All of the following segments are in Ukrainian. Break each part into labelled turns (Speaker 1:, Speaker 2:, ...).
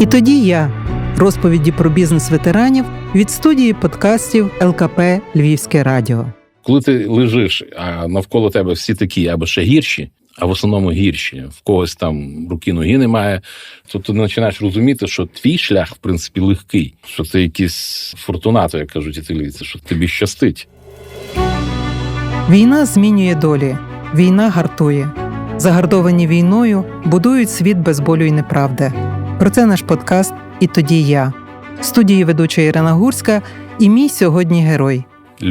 Speaker 1: І тоді я розповіді про бізнес ветеранів від студії подкастів ЛКП Львівське Радіо.
Speaker 2: Коли ти лежиш, а навколо тебе всі такі або ще гірші, а в основному гірші, в когось там руки ноги немає, то ти починаєш розуміти, що твій шлях, в принципі, легкий, що ти якийсь фортунато, як кажуть італійці, що тобі щастить.
Speaker 1: Війна змінює долі, війна гартує. Загардовані війною будують світ без болю і неправди. Про це наш подкаст І тоді я. В студії ведуча Ірина Гурська і мій сьогодні герой.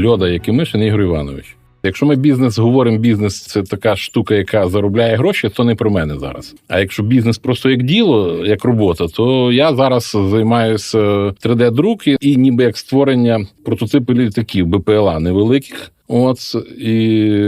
Speaker 2: Льода Якимишин Ігор Іванович. Якщо ми бізнес говоримо, бізнес це така штука, яка заробляє гроші, то не про мене зараз. А якщо бізнес просто як діло, як робота, то я зараз займаюся 3D-друк і ніби як створення прототипів літаків БПЛА невеликих. От і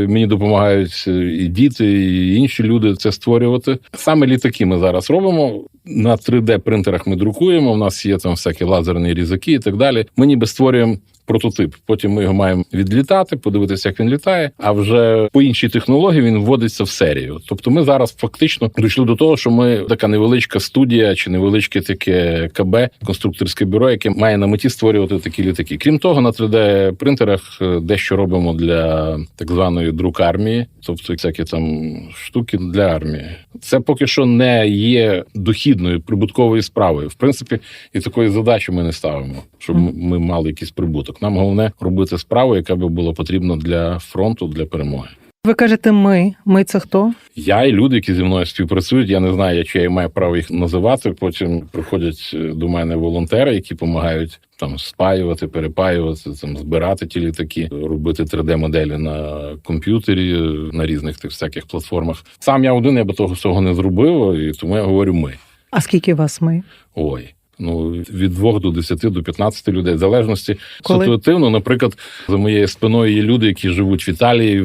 Speaker 2: мені допомагають і діти, і інші люди це створювати. Саме літаки ми зараз робимо. На 3D-принтерах ми друкуємо. У нас є там всякі лазерні різаки і так далі. Ми ніби створюємо прототип. Потім ми його маємо відлітати, подивитися, як він літає. А вже по іншій технології він вводиться в серію. Тобто, ми зараз фактично дійшли до того, що ми така невеличка студія чи невеличке таке КБ, конструкторське бюро, яке має на меті створювати такі літаки. Крім того, на 3D-принтерах е, дещо робимо для так званої друкармії, тобто всякі там штуки для армії. Це поки що не є дохідною прибутковою справою. В принципі, і такої задачі ми не ставимо, щоб ми мали якийсь прибуток. Нам головне робити справу, яка би була потрібна для фронту, для перемоги.
Speaker 1: Ви кажете, ми. Ми це хто?
Speaker 2: Я і люди, які зі мною співпрацюють, я не знаю, чи я маю право їх називати. Потім приходять е, до мене волонтери, які допомагають там спаювати, перепаювати, там збирати ті літаки, робити 3D-моделі на комп'ютері е, на різних тих всяких платформах. Сам я один, я би того всього не зробив, і тому я говорю ми.
Speaker 1: А скільки вас ми?
Speaker 2: Ой. Ну, від 2 до 10 до 15 людей, в залежності
Speaker 1: Коли?
Speaker 2: ситуативно. Наприклад, за моєю спиною є люди, які живуть в Італії,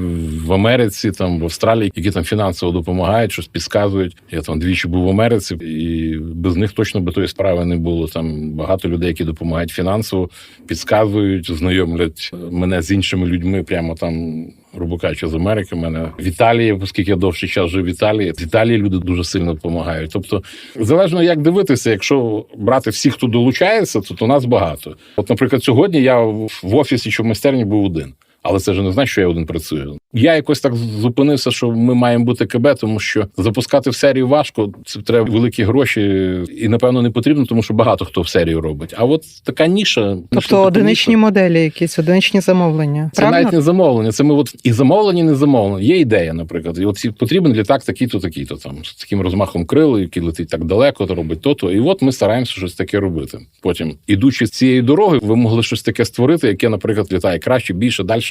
Speaker 2: в Америці, там в Австралії, які там фінансово допомагають, щось підказують. Я там двічі був в Америці, і без них точно би тої справи не було. Там багато людей, які допомагають фінансово, підказують, знайомлять мене з іншими людьми, прямо там. Грубо кажучи, з Америки в мене в Італії, оскільки я довший час жив в Італії, з Італії люди дуже сильно допомагають. Тобто, залежно як дивитися, якщо брати всіх, хто долучається, то, то нас багато. От, наприклад, сьогодні я в в офісі чи в майстерні був один. Але це ж не значить, що я один працюю. Я якось так зупинився, що ми маємо бути КБ, тому що запускати в серію важко. Це треба великі гроші, і напевно не потрібно, тому що багато хто в серію робить. А от така ніша,
Speaker 1: Тобто одиничні
Speaker 2: ніша.
Speaker 1: моделі, якісь одиничні замовлення.
Speaker 2: Це
Speaker 1: Правильно?
Speaker 2: навіть не замовлення. Це ми от і замовлення, і не замовлення. Є ідея, наприклад. І от потрібен літак такий-то, такий-то там з таким розмахом крил, який летить так далеко, то робить то-то. І от ми стараємося щось таке робити. Потім, ідучи з цієї дороги, ви могли щось таке створити, яке, наприклад, літає краще, більше, далі.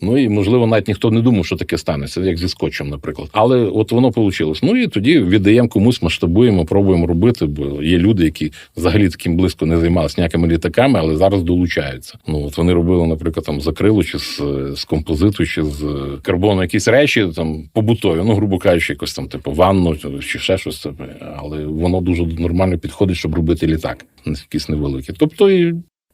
Speaker 2: Ну і можливо, навіть ніхто не думав, що таке станеться, як зі скотчем, наприклад. Але от воно вийшло. Ну і тоді віддаємо комусь, масштабуємо, пробуємо робити. Бо є люди, які взагалі таким близько не займалися ніякими літаками, але зараз долучаються. Ну от вони робили, наприклад, там з акрилу чи з, з композиту, чи з карбону якісь речі там побутові. Ну, грубо кажучи, якось там, типу, ванну чи ще щось. Але воно дуже нормально підходить, щоб робити літак, якийсь невеликий. Тобто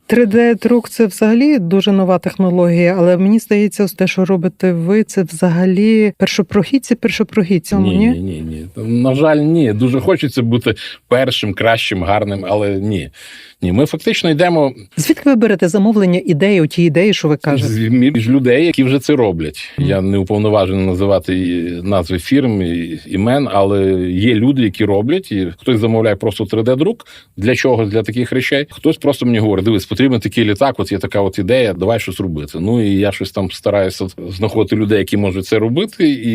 Speaker 1: 3D-друк це взагалі дуже нова технологія, але мені здається, те, що робите ви, це взагалі першопрохідці, першопрохідці.
Speaker 2: Ні, ні, ні, ні. На жаль, ні. Дуже хочеться бути першим, кращим, гарним, але ні. Ні, ми фактично йдемо
Speaker 1: Звідки ви берете замовлення ідеї, у ті ідеї, що ви кажете?
Speaker 2: між людей, які вже це роблять. Я не уповноважений називати назви фірм і імен, але є люди, які роблять, і хтось замовляє просто 3D-друк для чогось, для таких речей. Хтось просто мені говорить: дивись, потрібен такий літак, от є така от ідея, давай щось робити. Ну і я щось там стараюся знаходити людей, які можуть це робити, і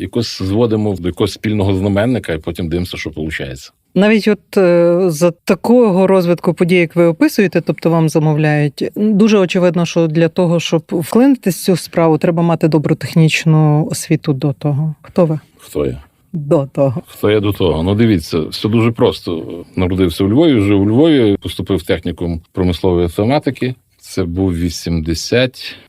Speaker 2: якось зводимо до якогось спільного знаменника, і потім дивимося, що виходить.
Speaker 1: Навіть от е, за такого розвитку подій, як ви описуєте, тобто вам замовляють, дуже очевидно, що для того, щоб вклинитись в цю справу, треба мати добру технічну освіту до того. Хто ви?
Speaker 2: Хто я?
Speaker 1: До того.
Speaker 2: Хто я до того? Ну дивіться, все дуже просто. Народився у Львові, жив у Львові, поступив в технікум промислової автоматики. Це був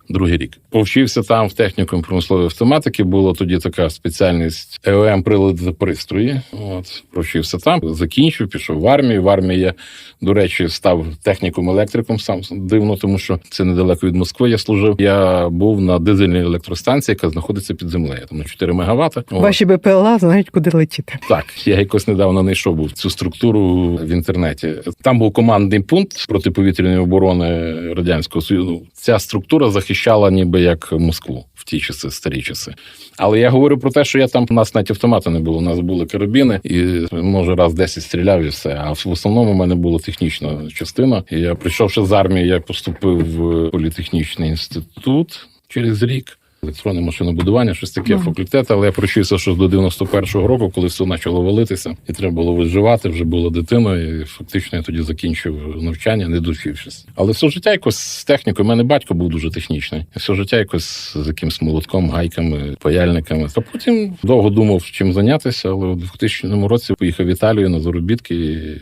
Speaker 2: другий рік. Повчився там в технікум промислової автоматики. Була тоді така спеціальність ЕОМ прилади та пристрої. От провчився там, закінчив, пішов в армію. В армії я, до речі, став технікум електриком. Сам дивно, тому що це недалеко від Москви. Я служив. Я був на дизельній електростанції, яка знаходиться під землею. Там на 4 мегаватт.
Speaker 1: Ваші БПЛА знають, куди летіти.
Speaker 2: Так, я якось недавно знайшов був цю структуру в інтернеті. Там був командний пункт протиповітряної оборони радянського союзу. Ця структура захищала ніби як Москву в ті часи, старі часи. Але я говорю про те, що я там у нас навіть автомата не було. У нас були карабіни, і може раз 10 стріляв і все. А в основному в мене була технічна частина. І я прийшовши з армії, я поступив в політехнічний інститут через рік. Електронне машинобудування, щось таке факультет, але я провчився щось до 91-го року, коли все почало валитися, і треба було виживати. Вже була дитина, і фактично я тоді закінчив навчання, не довчившись. Але все життя якось з технікою. У мене батько був дуже технічний. Все життя якось з якимсь молотком, гайками, паяльниками. А потім довго думав, чим зайнятися, але у 2000 році поїхав в Італію на заробітки,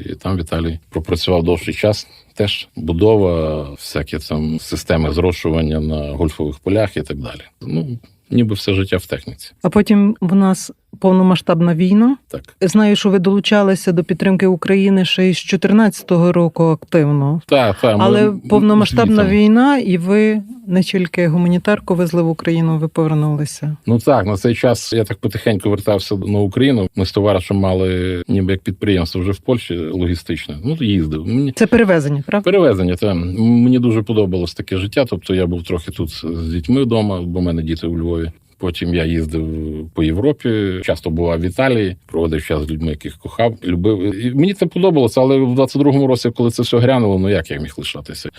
Speaker 2: і там в Італії пропрацював довший час. Теж будова, всякі там системи зрошування на гольфових полях і так далі. Ну, ніби все життя в техніці.
Speaker 1: А потім в нас повномасштабна війна.
Speaker 2: Так.
Speaker 1: Знаю, що ви долучалися до підтримки України ще із 2014 року активно.
Speaker 2: Так, так, ми
Speaker 1: повномасштабна
Speaker 2: звітом.
Speaker 1: війна, і ви не тільки гуманітарку везли в Україну, ви повернулися.
Speaker 2: Ну так, на цей час я так потихеньку вертався на Україну. Ми з товаришем мали ніби як підприємство вже в Польщі логістичне. Ну їздив. Мені
Speaker 1: Це перевезення, правда?
Speaker 2: перевезення. Та мені дуже подобалось таке життя. Тобто я був трохи тут з дітьми вдома, бо в мене діти у Львові. Потім я їздив по Європі, часто бував в Італії, проводив час з людьми, яких кохав, любив. І мені це подобалося, але в 22-му році, коли це все грянуло, ну як я міг лишатися?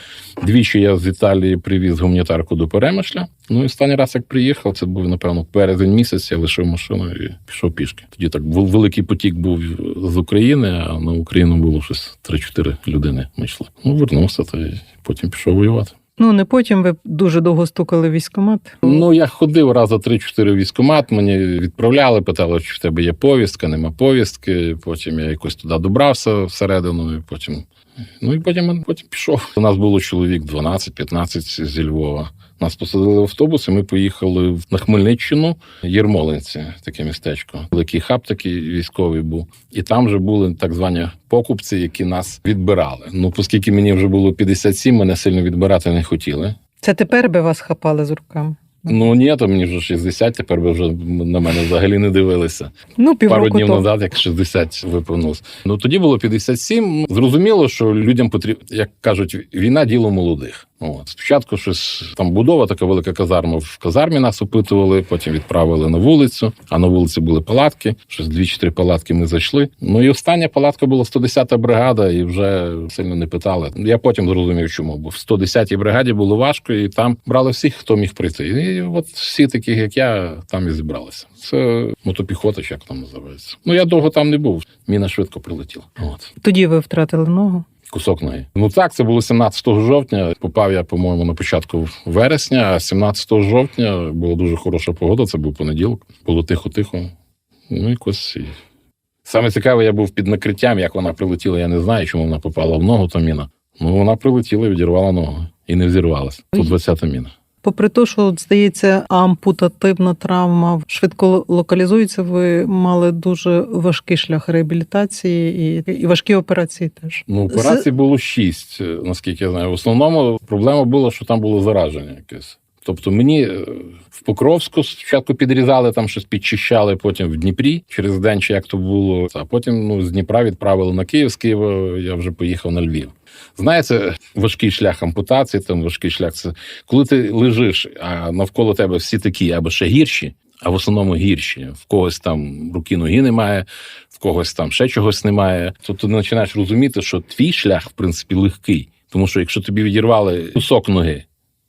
Speaker 2: Двічі я з Італії привіз гуманітарку до Перемишля. Ну і останній раз, як приїхав, це був напевно березень місяць. Я лишив машину і пішов пішки. Тоді так вел- великий потік був з України, а на Україну було щось 3-4 людини. Ми йшли. Ну вернувся та потім пішов воювати.
Speaker 1: Ну не потім ви дуже довго стукали військкомат.
Speaker 2: Ну, я ходив раз за 3-4 в військкомат, мені відправляли, питали, чи в тебе є повістка, нема повістки. Потім я якось туди добрався всередину, і потім. Ну і потім, потім пішов. У нас було чоловік 12-15 зі Львова. Нас посадили в автобус, і ми поїхали на Хмельниччину, Єрмолинці, таке містечко. Великий хаб такий військовий був. І там вже були так звані покупці, які нас відбирали. Ну, оскільки мені вже було 57, мене сильно відбирати не хотіли.
Speaker 1: Це тепер би вас хапали з руками.
Speaker 2: Ну ні, то мені вже 60, тепер би вже на мене взагалі не дивилися.
Speaker 1: Ну,
Speaker 2: Пару днів назад, як 60 виповнилось. Ну тоді було 57. Зрозуміло, що людям потрібно, як кажуть, війна діло молодих. От. Спочатку щось там будова, така велика казарма. В казармі нас опитували, потім відправили на вулицю. А на вулиці були палатки. Щось дві чи три палатки ми зайшли. Ну і остання палатка була 110-та бригада, і вже сильно не питали. Я потім зрозумів, чому. Бо в 110-й бригаді було важко, і там брали всіх, хто міг прийти. І от всі такі, як я, там і зібралися. Це мотопіхота, як там називається. Ну я довго там не був. Міна швидко прилетіла. От
Speaker 1: Тоді ви втратили ногу.
Speaker 2: Кусок ноги. Ну так, це було 17 жовтня. Попав я, по-моєму, на початку вересня, а 17 жовтня була дуже хороша погода. Це був понеділок. Було тихо-тихо. Ну, якось. Саме цікаве, я був під накриттям, як вона прилетіла. Я не знаю, чому вона попала в ногу, та міна. Ну, вона прилетіла і відірвала ногу. І не взірвалася. Тут 20-та міна.
Speaker 1: Попри те, що здається, ампутативна травма швидко локалізується, ви мали дуже важкий шлях реабілітації і, і важкі операції теж.
Speaker 2: Ну, операцій було шість, е, наскільки я знаю. В основному проблема була, що там було зараження якесь. Тобто мені е, в Покровську спочатку підрізали, там щось підчищали, потім в Дніпрі через день, чи як то було. А потім ну, з Дніпра відправили на Київ, з Києва я вже поїхав на Львів. Знаєте, важкий шлях ампутації, там важкий шлях. Це коли ти лежиш, а навколо тебе всі такі або ще гірші, а в основному гірші. В когось там руки ноги немає, в когось там ще чогось немає. То ти починаєш розуміти, що твій шлях, в принципі, легкий. Тому що якщо тобі відірвали кусок ноги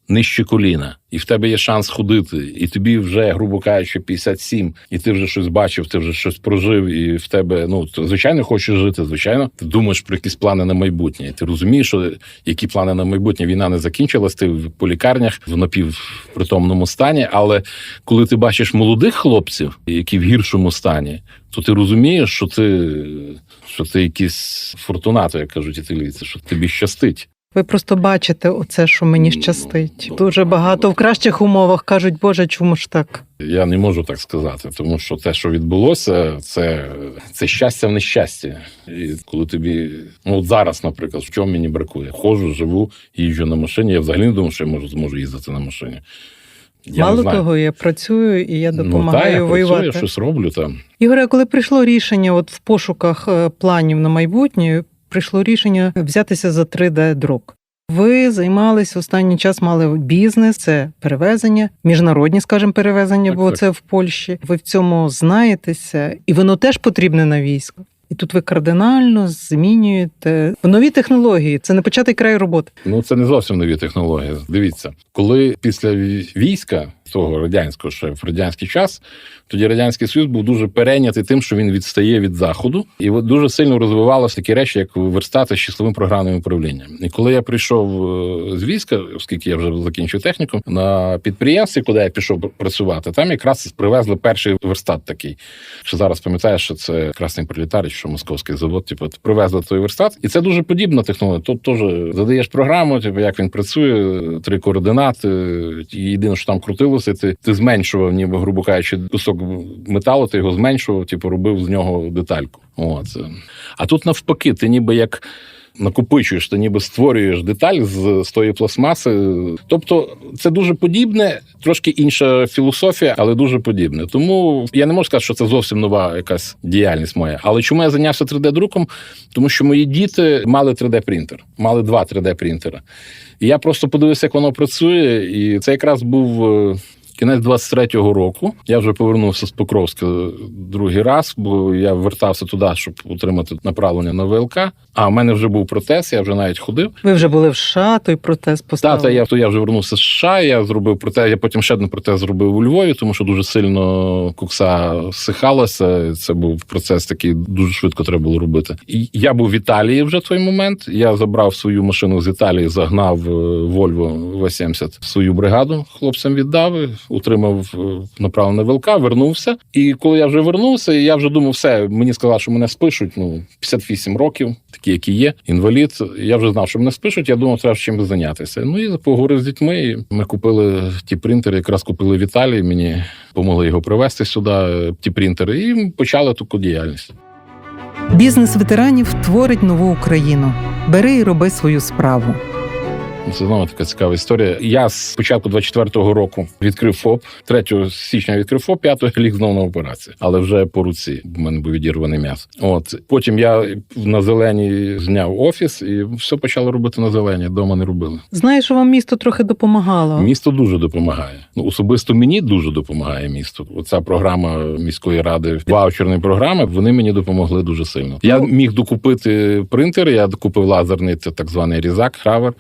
Speaker 2: нижче коліна, і в тебе є шанс ходити, і тобі вже, грубо кажучи, 57, і ти вже щось бачив, ти вже щось прожив, і в тебе, ну, ти, звичайно, хочеш жити, звичайно, ти думаєш про якісь плани на майбутнє. Ти розумієш, що які плани на майбутнє війна не закінчилась, ти по лікарнях в напівпритомному стані. Але коли ти бачиш молодих хлопців, які в гіршому стані, то ти розумієш, що ти, що ти якийсь фортунато, як кажуть італійці, що тобі щастить.
Speaker 1: Ви просто бачите оце, що мені
Speaker 2: Ну,
Speaker 1: щастить.
Speaker 2: ну,
Speaker 1: Дуже багато
Speaker 2: ну.
Speaker 1: в кращих умовах кажуть, Боже, чому ж так?
Speaker 2: Я не можу так сказати, тому що те, що відбулося, це, це щастя в нещасті. І коли тобі, ну от зараз, наприклад, в чому мені бракує? Ходжу, живу, їжджу на машині. Я взагалі не думаю, що я можу зможу їздити на машині. Я
Speaker 1: Мало того, я працюю і я
Speaker 2: ну, та,
Speaker 1: допомагаю
Speaker 2: я
Speaker 1: воювати.
Speaker 2: працюю, щось роблю там.
Speaker 1: Ігоре, коли прийшло рішення, от в пошуках е, планів на майбутнє, прийшло рішення взятися за 3D-друк. Ви займались останній час, мали бізнес, це перевезення, міжнародні, скажімо, перевезення,
Speaker 2: Так,
Speaker 1: бо
Speaker 2: так.
Speaker 1: це в Польщі. Ви в цьому знаєтеся, і воно теж потрібне на військо. І тут ви кардинально змінюєте нові технології. Це не початий край роботи.
Speaker 2: Ну, це не зовсім нові технології. Дивіться, коли після вій- війська того радянського ще в радянський час, тоді радянський союз був дуже перейнятий тим, що він відстає від заходу, і дуже сильно розвивалися такі речі, як верстати з числовим програмним управлінням. І коли я прийшов е, з війська, оскільки я вже закінчив техніку, на підприємстві, куди я пішов працювати, там якраз привезли перший верстат такий. Що зараз пам'ятаєш, що це красний пролітарій, що московський завод, типу, привезли той верстат, і це дуже подібна технологія. Тут теж задаєш програму, типу, як він працює, три координати. Єдине, що там крутилося, ти, ти зменшував, ніби грубо кажучи, кусок металу, ти його зменшував, типу, робив з нього детальку. От. А тут навпаки, ти ніби як. Накопичуєш, ти ніби створюєш деталь з, з тої пластмаси. Тобто це дуже подібне, трошки інша філософія, але дуже подібне. Тому я не можу сказати, що це зовсім нова якась діяльність моя. Але чому я зайнявся 3D-друком? Тому що мої діти мали 3D-принтер, мали два 3D-принтера. І я просто подивився, як воно працює, і це якраз був. Кінець 23-го року я вже повернувся з Покровська другий раз, бо я вертався туди, щоб отримати направлення на ВЛК. А в мене вже був протез, я вже навіть ходив.
Speaker 1: Ви вже були в США, той протез
Speaker 2: Та,
Speaker 1: поставили.
Speaker 2: та я то я вже вернувся з США. Я зробив протез. Я потім ще один протез зробив у Львові, тому що дуже сильно кукса всихалася. Це був процес такий, дуже швидко треба було робити. І я був в Італії вже в той момент. Я забрав свою машину з Італії, загнав е, Volvo V70 свою бригаду. Хлопцям віддав, утримав е, направлення ВЛК, вернувся. І коли я вже вернувся, я вже думав, все мені сказали, що мене спишуть. Ну 58 років, такі, які є, інвалід. Я вже знав, що мене спишуть. Я думав, треба чим зайнятися. Ну і поговорив з дітьми. і Ми купили ті принтери, якраз купили в Італії. Мені допомогли його привезти сюди. е, Ті принтери, і почали таку діяльність.
Speaker 1: Бізнес ветеранів творить нову Україну. Бери і роби свою справу.
Speaker 2: Це знову така цікава історія. Я з початку 24-го року відкрив ФОП. 3 січня відкрив ФОП, 5 ліг знову на операцію, але вже по руці. в мене був відірваний м'ясо. От потім я на зелені зняв офіс і все почало робити на зелені. Дома не робили.
Speaker 1: Знаю, що вам місто трохи допомагало.
Speaker 2: Місто дуже допомагає. Ну особисто мені дуже допомагає місто. Оця програма міської ради, ваучерні програми. Вони мені допомогли дуже сильно. Я
Speaker 1: Ну.
Speaker 2: міг докупити принтер. Я докупив лазерний це так званий різак, хравер.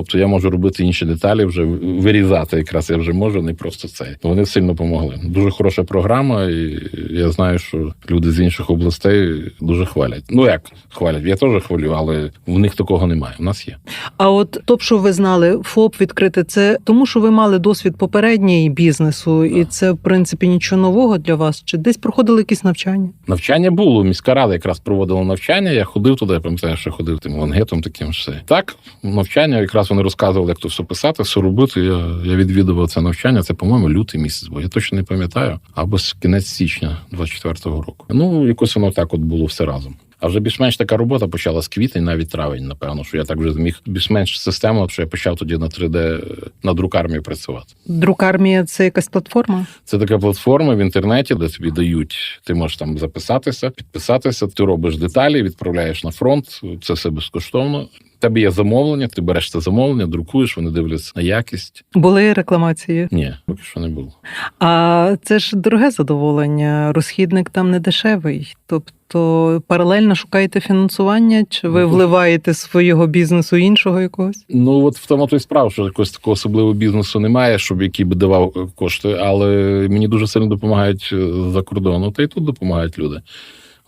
Speaker 2: Тобто я можу робити інші деталі, вже вирізати. Якраз я вже можу, не просто це. Вони сильно допомогли. Дуже хороша програма, і я знаю, що люди з інших областей дуже хвалять. Ну як хвалять? Я теж хвалю, але в них такого немає. У нас є.
Speaker 1: А от то, що ви знали, ФОП відкрити, це тому, що ви мали досвід попередній бізнесу, і це в принципі нічого нового для вас. Чи десь проходили якісь навчання?
Speaker 2: Навчання було. Міська рада якраз проводила навчання. Я ходив туди, я пам'ятаю, що ходив тим лангетом таким все. Так, навчання якраз вони розказували, як то все писати, все робити. Я, я відвідував це навчання. Це, по-моєму, лютий місяць, бо я точно не пам'ятаю, або з кінець січня 24-го року. Ну, якось воно так от було все разом. А вже більш-менш така робота почала з квітень, навіть травень, напевно, що я так вже зміг більш-менш системно, що я почав тоді на 3D на друкармії працювати.
Speaker 1: Друкармія це якась платформа?
Speaker 2: Це така платформа в інтернеті, де тобі дають. Ти можеш там записатися, підписатися. Ти робиш деталі, відправляєш на фронт. Це все безкоштовно. Тебе є замовлення, ти береш це замовлення, друкуєш, вони дивляться на якість.
Speaker 1: Були рекламації.
Speaker 2: Ні, поки що не було.
Speaker 1: А це ж дороге задоволення. Розхідник там не дешевий. Тобто паралельно шукаєте фінансування, чи ви
Speaker 2: Ну,
Speaker 1: вливаєте свого бізнесу іншого якогось?
Speaker 2: Ну от в тому то й справа, що якогось такого особливого бізнесу немає, щоб який би давав кошти, але мені дуже сильно допомагають е, за кордону, та й тут допомагають люди.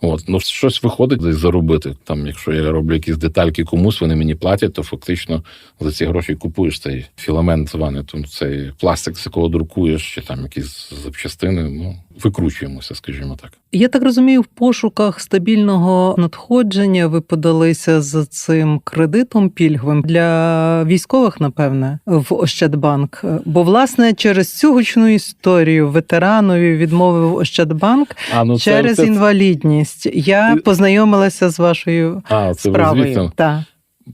Speaker 2: От, ну щось виходить десь заробити. Там, якщо я роблю якісь детальки комусь, вони мені платять, то фактично за ці гроші купуєш цей філамент званий, там цей пластик, з якого друкуєш, чи там якісь запчастини. Ну викручуємося, скажімо так.
Speaker 1: Я так розумію, в пошуках стабільного надходження ви подалися за цим кредитом пільговим для військових, напевне, в Ощадбанк. Бо власне через цю гучну історію ветеранові відмовив Ощадбанк
Speaker 2: А ну
Speaker 1: через
Speaker 2: це, це,
Speaker 1: інвалідність. Я познайомилася з вашою
Speaker 2: а, це
Speaker 1: справою. Так.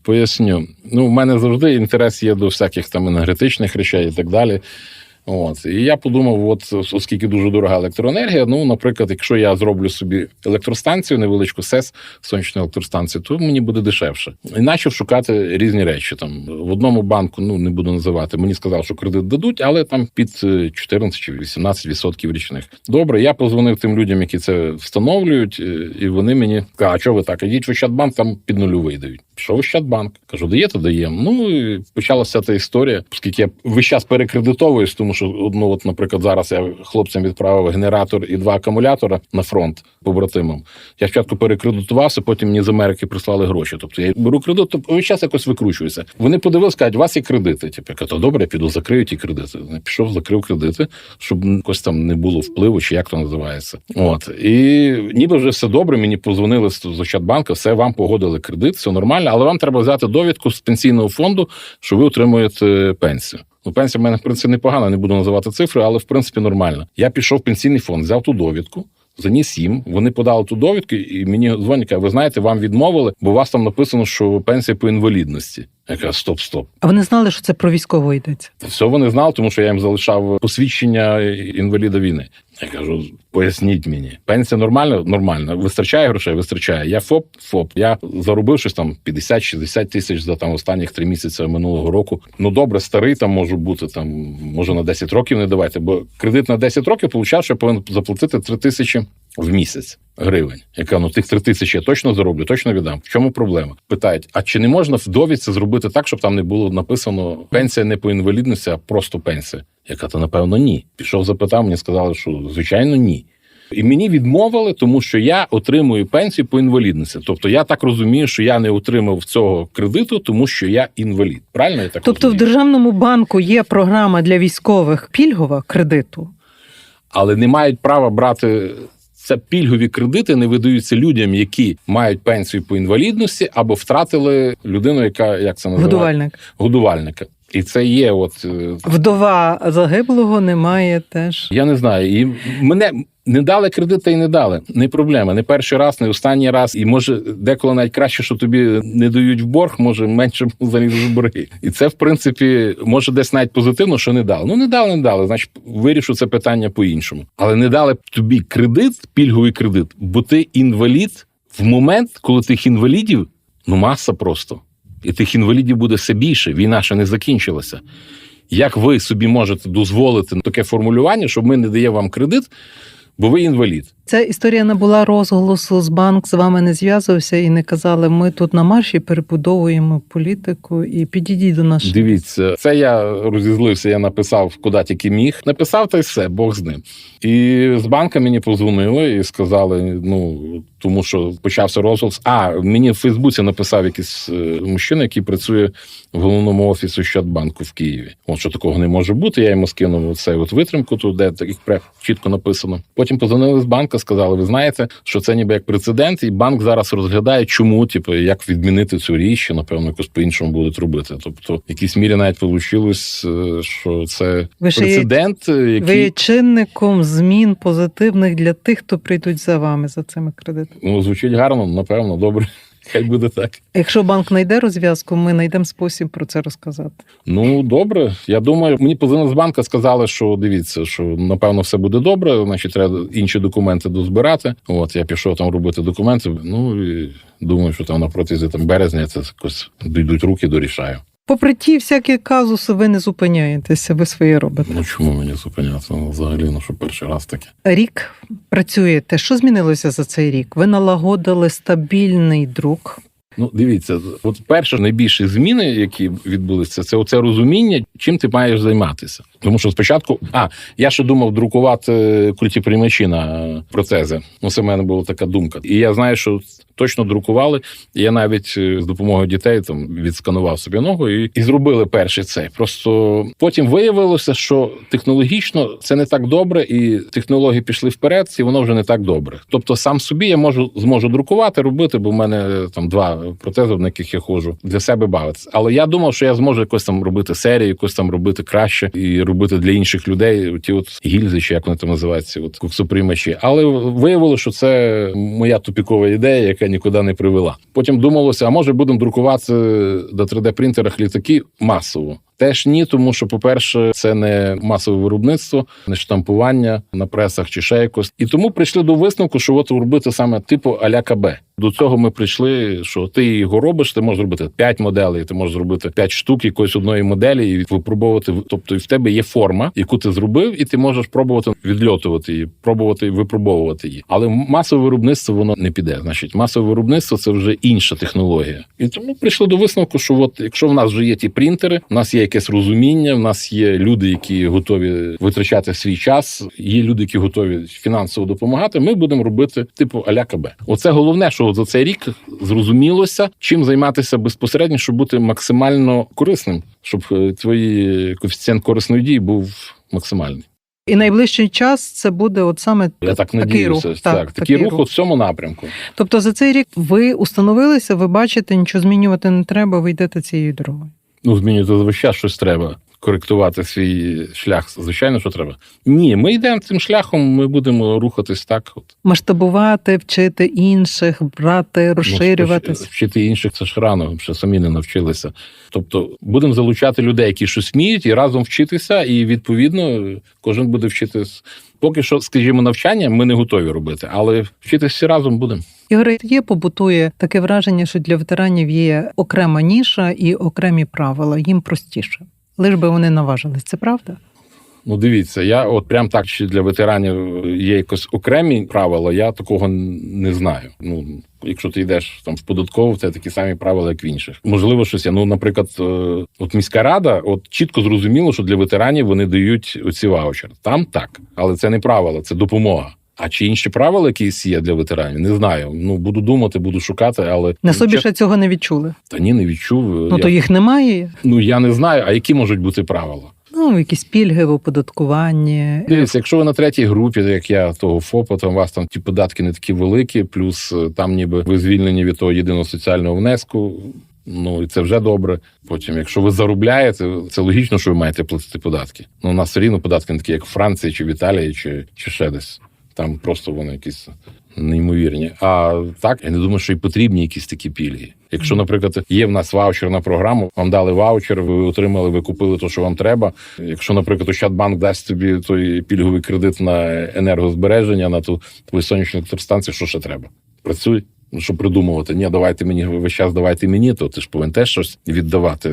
Speaker 2: Поясню. Ну, в мене завжди інтерес є до всяких там енергетичних речей і так далі. От. І я подумав: от оскільки дуже дорога електроенергія, ну, наприклад, якщо я зроблю собі електростанцію, невеличку СЕС, сонячну електростанцію, то мені буде дешевше. І почав шукати різні речі. Там в одному банку, ну не буду називати, мені сказав, що кредит дадуть, але там під е, 14 чи 18 відсотків річних. Добре, я позвонив тим людям, які це встановлюють, е, і вони мені кажуть, а що ви так? Ідіть в Ощадбанк, там під нульовий дають. Пішов Ощадбанк. Кажу, даєте, даємо. Ну і почалася ця історія, оскільки я весь час перекредитовуюсь, тому що ну, от, наприклад, зараз я хлопцям відправив генератор і два акумулятора на фронт побратимам. Я спочатку перекредитувався, потім мені з Америки прислали гроші. Тобто я беру кредит, то весь час якось викручуюся. Вони подивилися, кажуть, у вас є кредити. Типу, я кажу, добре, я піду закрию ті кредити. Я пішов, закрив кредити, щоб якось там не було впливу, чи як то називається. От і ніби вже все добре. Мені позвонили з Ощадбанка, все вам погодили кредит, все нормально, але вам треба взяти довідку з пенсійного фонду, що ви отримуєте пенсію. Ну, пенсія в мене в принципі непогана, не буду називати цифри, але в принципі нормально. Я пішов в пенсійний фонд, взяв ту довідку. Заніс їм, вони подали ту довідку, і мені дзвонять, каже, ви знаєте, вам відмовили, бо у вас там написано, що пенсія по інвалідності. Я кажу, стоп, стоп.
Speaker 1: А вони знали, що це про військово йдеться.
Speaker 2: Все вони знали, тому що я їм залишав посвідчення інваліда війни. Я кажу, поясніть мені, пенсія нормальна? Нормальна. Вистачає грошей? Вистачає. Я ФОП, ФОП. Я заробив щось там 50-60 тисяч за там останніх три місяці минулого року. Ну добре, старий там можу бути там, може на 10 років не давайте, бо кредит на 10 років получав, що я повинен заплатити 3 тисячі в місяць гривень. Яка ну тих 3 тисячі я точно зароблю, точно віддам. В чому проблема? Питають: а чи не можна в довідці зробити так, щоб там не було написано пенсія не по інвалідності, а просто пенсія? Яка то напевно ні. Пішов, запитав, мені сказали, що звичайно ні. І мені відмовили, тому що я отримую пенсію по інвалідності. Тобто я так розумію, що я не отримав цього кредиту, тому що я інвалід. Правильно я так
Speaker 1: Тобто, в державному банку є програма для військових пільгова кредиту.
Speaker 2: але не мають права брати. Це пільгові кредити не видаються людям, які мають пенсію по інвалідності або втратили людину, яка як це називає?
Speaker 1: Годувальник.
Speaker 2: годувальника. І це є, от е,
Speaker 1: Вдова загиблого немає теж.
Speaker 2: я не знаю. І мене не дали кредити і не дали. Не проблема. Не перший раз, не останній раз. І може деколи навіть краще, що тобі не дають в борг, може менше залізеш в борги. І це, в принципі, може десь навіть позитивно, що не дали. Ну не дали, не дали. Значить, вирішу це питання по-іншому. Але не дали тобі кредит, пільговий кредит, бо ти інвалід в момент, коли тих інвалідів ну маса просто. І тих інвалідів буде все більше. Війна ще не закінчилася. Як ви собі можете дозволити таке формулювання, що ми не даємо вам кредит, бо ви інвалід?
Speaker 1: Ця історія набула розголосу. З банк з вами не зв'язувався і не казали, ми тут на марші перебудовуємо політику і підійдіть до нас.
Speaker 2: Дивіться, це я розізлився, я написав куди тільки міг. Написав та й все, Бог з ним. І з банка мені позвонили і сказали: ну тому що почався розголос. А мені в Фейсбуці написав якийсь е, мужчина, який працює в головному офісі Щадбанку в Києві. От що такого не може бути. Я йому скинув цей от витримку, тут де таких чітко написано. Потім позвонили з банка, сказали: ви знаєте, що це ніби як прецедент, і банк зараз розглядає, чому, типу, як відмінити цю річ, що напевно якось по-іншому будуть робити. Тобто, в якійсь мірі навіть вийшло, що це
Speaker 1: Ви
Speaker 2: прецедент, е, який
Speaker 1: Ви є чинником змін позитивних для тих, хто прийдуть за вами за цими кредитами.
Speaker 2: ну звучить гарно, напевно, добре. Хай буде так.
Speaker 1: Якщо банк знайде розв'язку, ми знайдемо спосіб про це розказати.
Speaker 2: Ну добре. Я думаю, мені позвонили з банка, сказали, що дивіться, що напевно все буде добре. Значить, треба інші документи дозбирати. От я пішов там робити документи. Ну і думаю, що там на протязі там березня це якось дійдуть руки, дорішаю.
Speaker 1: Попри ті всякі казуси, ви не зупиняєтеся, ви своє робите.
Speaker 2: Ну чому мені зупинятися? Ну, взагалі, ну що перший раз таке.
Speaker 1: Рік працюєте. Що змінилося за цей рік? Ви налагодили стабільний друк.
Speaker 2: Ну, дивіться, от перше найбільші зміни, які відбулися, це оце розуміння, чим ти маєш займатися. Тому що спочатку, а я ще думав друкувати культі приймачі на протези. Ну, це в мене була така думка. І я знаю, що точно друкували. Я навіть е, з допомогою дітей там відсканував собі ногу і, і зробили перший цей. Просто потім виявилося, що технологічно це не так добре, і технології пішли вперед, і воно вже не так добре. Тобто, сам собі я можу зможу друкувати, робити, бо в мене е, там два протези, на яких я ходжу для себе бавитися. Але я думав, що я зможу якось там робити серію, якось там робити краще і робити для інших людей ті от гільзи, чи як вони там називаються, от коксоприймачі. Але виявилося, що це моя тупікова ідея, яка нікуди не привела. Потім думалося, а може будемо друкувати до 3D принтерах літаки масово. Теж ні, тому що, по-перше, це не масове виробництво, не штампування на пресах чи ще якось. І тому прийшли до висновку, що от робити саме типу аля КБ. До цього ми прийшли, що ти його робиш, ти можеш зробити 5 моделей, ти можеш зробити 5 штук якоїсь одної моделі і випробовувати. Тобто, в тебе є форма, яку ти зробив, і ти можеш пробувати відльотувати її, пробувати випробовувати її. Але масове виробництво воно не піде. Значить, масове виробництво це вже інша технологія. І тому прийшли до висновку, що от якщо в нас вже є ті принтери, в нас є якесь розуміння, в нас є люди, які готові витрачати свій час, є люди, які готові фінансово допомагати. Ми будемо робити типу аля КБ. Оце головне, що за цей рік зрозумілося, чим займатися безпосередньо, щоб бути максимально корисним, щоб е, твій коефіцієнт корисної дії був максимальний.
Speaker 1: І найближчий час це буде от саме
Speaker 2: Я так
Speaker 1: такий
Speaker 2: надіюся.
Speaker 1: рух.
Speaker 2: Так, такий рух в цьому напрямку.
Speaker 1: Тобто за цей рік ви установилися, ви бачите, нічого змінювати не треба, ви йдете цією дорогою.
Speaker 2: Ну, змінювати звичайно щось треба. Коректувати свій шлях, звичайно, що треба. Ні, ми йдемо цим шляхом, ми будемо рухатись так. От.
Speaker 1: Масштабувати, вчити інших, брати, розширюватись.
Speaker 2: Ну, вчити інших це ж рано, ще самі не навчилися. Тобто будемо залучати людей, які щось вміють, і разом вчитися, і відповідно кожен буде вчитись. Поки що, скажімо, навчання ми не готові робити, але вчитись всі разом будемо.
Speaker 1: Ігор, є побутує таке враження, що для ветеранів є окрема ніша і окремі правила, їм простіше. Лиш би вони наважились, це правда?
Speaker 2: Ну, дивіться, я от прям так, чи для ветеранів є якось окремі правила, я такого не знаю. Ну, якщо ти йдеш там в податкову, це такі самі правила, як в інших. Можливо, щось є. Ну, наприклад, е, от міська рада, от чітко зрозуміло, що для ветеранів вони дають оці ваучери. Там так, але це не правила, це допомога. А чи інші правила якісь є для ветеранів? Не знаю. Ну буду думати, буду шукати, але
Speaker 1: На собі ще цього не відчули.
Speaker 2: та ні, не відчув.
Speaker 1: Ну
Speaker 2: я,
Speaker 1: то їх немає.
Speaker 2: ну я не знаю. А які можуть бути правила?
Speaker 1: Ну, якісь пільги в оподаткуванні.
Speaker 2: Дивіться, якщо ви на третій групі, як я того ФОПа, то у вас там ті податки не такі великі, плюс е, там ніби ви звільнені від того єдиного соціального внеску. Ну і це вже добре. Потім, якщо ви заробляєте, це логічно, що ви маєте платити податки. Ну у нас все рівно податки не такі, як в Франції чи в Італії, чи, чи ще десь. Там просто вони якісь неймовірні. А так я не думаю, що й потрібні якісь такі пільги. Якщо, наприклад, є в нас ваучерна програма, вам дали ваучер, ви отримали, ви купили те, що вам треба. Якщо, наприклад, Ощадбанк дасть тобі той пільговий кредит на енергозбереження, на ту твою сонячну електростанцію, що ще треба? Працюй. Ну, що придумувати, ні, давайте мені весь час давайте мені, то ти ж повинен теж щось віддавати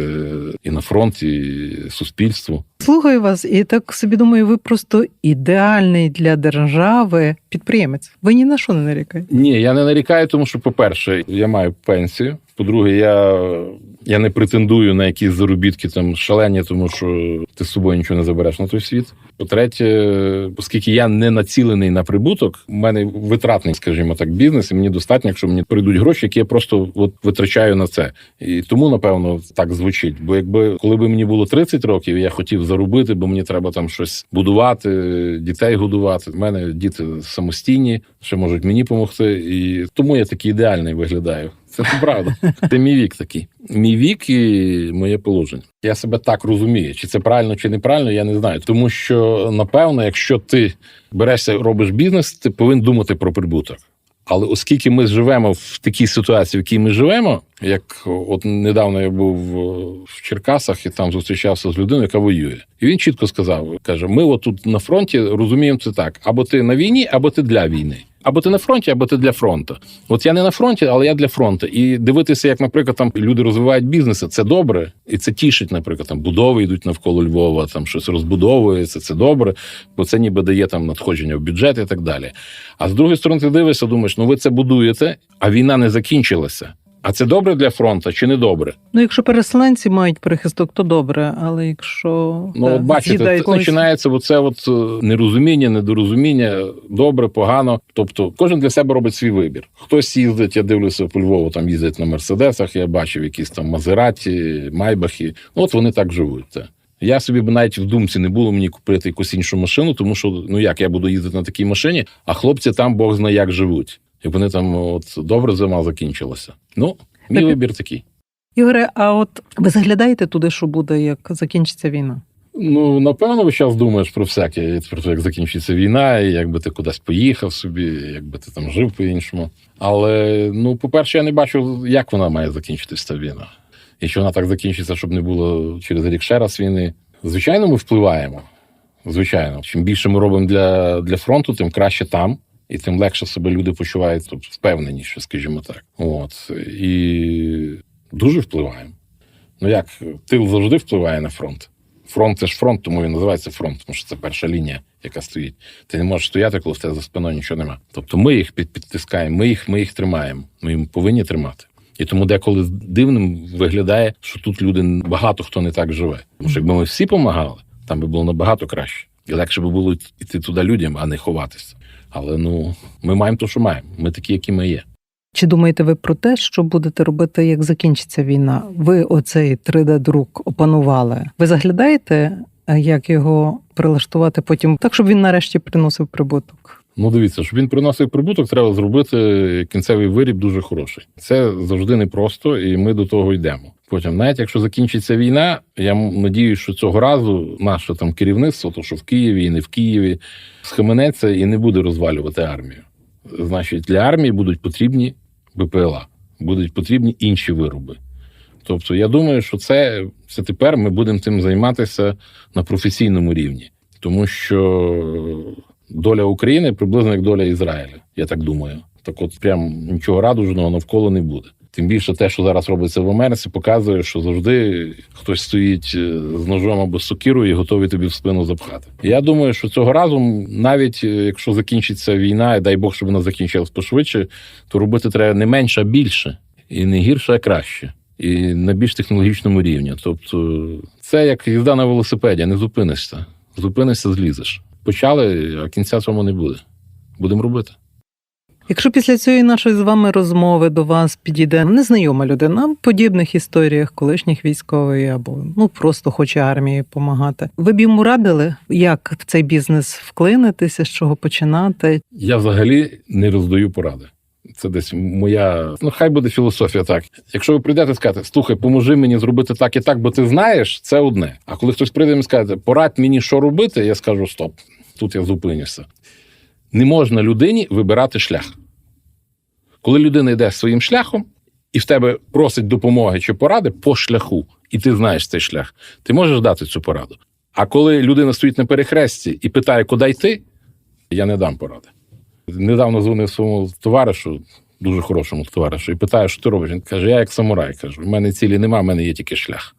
Speaker 2: і на фронт, і суспільству.
Speaker 1: Слухаю вас, і так собі думаю, ви просто ідеальний для держави підприємець. Ви ні на що не нарікаєте.
Speaker 2: Ні, я не нарікаю, тому що, по-перше, я маю пенсію. По-друге, я, я не претендую на якісь заробітки там шалені, тому що ти з собою нічого не забереш на той світ. По-третє, оскільки я не націлений на прибуток, у мене витратний, скажімо так, бізнес, і мені достатньо, якщо мені прийдуть гроші, які я просто от витрачаю на це. І тому, напевно, так звучить. Бо якби коли б мені було 30 років, я хотів заробити, бо мені треба там щось будувати, дітей годувати. У мене діти самостійні, ще можуть мені допомогти. І тому я такий ідеальний виглядаю. Це правда. Це мій вік такий. Мій вік і моє положення. Я себе так розумію. Чи це правильно, чи неправильно, я не знаю. Тому що, напевно, якщо ти берешся, робиш бізнес, ти повинен думати про прибуток. Але оскільки ми живемо в такій ситуації, в якій ми живемо, як от недавно я був в Черкасах і там зустрічався з людиною, яка воює, і він чітко сказав: каже: Ми отут на фронті розуміємо це так: або ти на війні, або ти для війни. Або ти на фронті, або ти для фронту. От я не на фронті, але я для фронту. І дивитися, як, наприклад, там люди розвивають бізнеси, це добре, і це тішить, наприклад, там будови йдуть навколо Львова, там щось розбудовується, це добре, бо це ніби дає там надходження в бюджет і так далі. А з другої сторони, ти дивишся, думаєш, ну ви це будуєте, а війна не закінчилася. А це добре для фронту чи не добре?
Speaker 1: Ну, якщо переселенці мають прихисток, то добре, але якщо
Speaker 2: Ну,
Speaker 1: та,
Speaker 2: от бачите, це починається оце от е, нерозуміння, недорозуміння, добре, погано. Тобто кожен для себе робить свій вибір. Хтось їздить, я дивлюся по Львову, там їздять на мерседесах, я бачив якісь там Мазераті, Майбахи. Ну, от вони так живуть. Та. Я собі б навіть в думці не було мені купити якусь іншу машину, тому що ну як я буду їздити на такій машині, а хлопці там Бог знає як живуть. І вони там от добре зима закінчилася. Ну, мій
Speaker 1: Так-
Speaker 2: вибір такий.
Speaker 1: Ігоре, а от ви заглядаєте туди, що буде, як закінчиться війна?
Speaker 2: Ну, напевно, весь час думаєш про всяке, про те, як закінчиться війна, і якби ти кудись поїхав собі, якби ти там жив по-іншому. Але, ну, по-перше, я не бачу, як вона має закінчитися та війна. І що вона так закінчиться, щоб не було через рік ще раз війни. Звичайно, ми впливаємо. Звичайно, чим більше ми робимо для, для фронту, тим краще там. І тим легше себе люди почувають, тобто впевненіше, скажімо так. От. І дуже впливаємо. Ну як, тил завжди впливає на фронт. Фронт це ж фронт, тому він називається фронт, тому що це перша лінія, яка стоїть. Ти не можеш стояти, коли в тебе за спиною нічого нема. Тобто ми їх під, підтискаємо, ми їх, ми їх тримаємо. Ми їм повинні тримати. І тому деколи дивним виглядає, що тут люди багато хто не так живе. Тому що якби ми всі допомагали, там би було набагато краще. І легше би було йти туди людям, а не ховатися. Але ну ми маємо те, що маємо. Ми такі, які ми є.
Speaker 1: Чи думаєте ви про те, що будете робити, як закінчиться війна? Ви оцей 3D-друк опанували. Ви заглядаєте, е, як його прилаштувати потім так, щоб він нарешті приносив прибуток?
Speaker 2: Ну, дивіться, щоб він приносив прибуток, треба зробити кінцевий виріб дуже хороший. Це завжди непросто, і ми до того йдемо. Потім, навіть якщо закінчиться війна, я надію, що цього разу наше там керівництво, то що в Києві і не в Києві, схаменеться і не буде розвалювати армію. Значить, для армії будуть потрібні БПЛА, будуть потрібні інші вироби. Тобто, я думаю, що це, це тепер ми будемо цим займатися на професійному рівні, тому що доля України приблизно як доля Ізраїля, я так думаю. Так от прям нічого радужного навколо не буде. Тим більше те, що зараз робиться в Америці, показує, що завжди хтось стоїть е, з ножом або з сокирою і готовий тобі в спину запхати. Я думаю, що цього разу, навіть е, якщо закінчиться війна, і дай Бог, щоб вона закінчилась пошвидше, то робити треба не менше, а більше, і не гірше, а краще, і на більш технологічному рівні. Тобто, це як їзда на велосипеді, не зупинишся. Зупинишся, злізеш. Почали, а кінця цьому не буде. Будемо робити.
Speaker 1: Якщо після цієї нашої з вами розмови до вас підійде незнайома людина в подібних історіях, колишніх військових або ну просто хоче армії допомагати, ви б йому радили, як в цей бізнес вклинитися, з чого починати?
Speaker 2: Я взагалі не роздаю поради. Це десь моя, ну хай буде філософія так. Якщо ви прийдете і скажете, слухай, поможи мені зробити так і так, бо ти знаєш, це одне. А коли хтось прийде і скаже, порадь мені, що робити, я скажу стоп, тут я зупинюся. Не можна людині вибирати шлях. Коли людина йде своїм шляхом і в тебе просить допомоги чи поради по шляху, і ти знаєш цей шлях, ти можеш дати цю пораду. А коли людина стоїть на перехресті і питає, куди йти, я не дам поради. Недавно дзвонив своєму товаришу, дуже хорошому товаришу, і питаю, що ти робиш. Він каже: я як самурай. Кажу, в мене цілі нема, в мене є тільки шлях.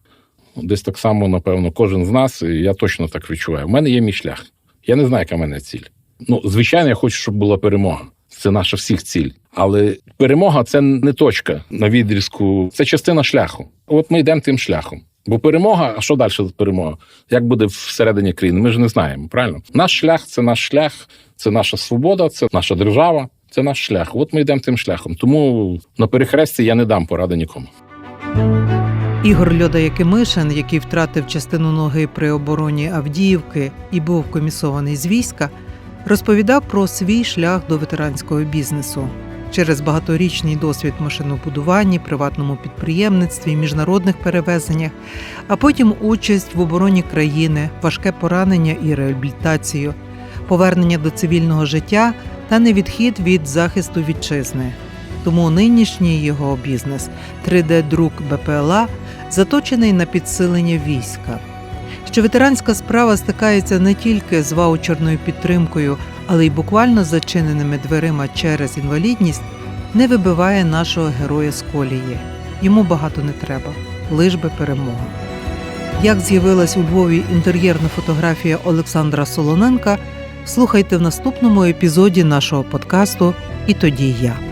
Speaker 2: Десь так само, напевно, кожен з нас, і я точно так відчуваю. У мене є мій шлях. Я не знаю, яка в мене ціль. Ну, звичайно, я хочу, щоб була перемога. Це наша всіх ціль. Але перемога це не точка на відрізку, це частина шляху. От ми йдемо тим шляхом. Бо перемога, а що далі за перемога? Як буде всередині країни? Ми ж не знаємо, правильно? Наш шлях це наш шлях, це наша свобода, це наша держава, це наш шлях. От ми йдемо тим шляхом. Тому на перехресті я не дам поради нікому.
Speaker 1: Ігор Льода Якимишин, який втратив частину ноги при обороні Авдіївки і був комісований з війська, розповідав про свій шлях до ветеранського бізнесу. Через багаторічний досвід в машинобудуванні, приватному підприємництві, міжнародних перевезеннях, а потім участь в обороні країни, важке поранення і реабілітацію, повернення до цивільного життя та невідхід від захисту вітчизни. Тому нинішній його бізнес 3D-друк БПЛА заточений на підсилення війська. Що ветеранська справа стикається не тільки з ваучерною підтримкою, але й буквально зачиненими дверима через інвалідність, не вибиває нашого героя з колії. Йому багато не треба, лиш би перемога. Як з'явилась у Львові інтер'єрна фотографія Олександра Солоненка, слухайте в наступному епізоді нашого подкасту І тоді я.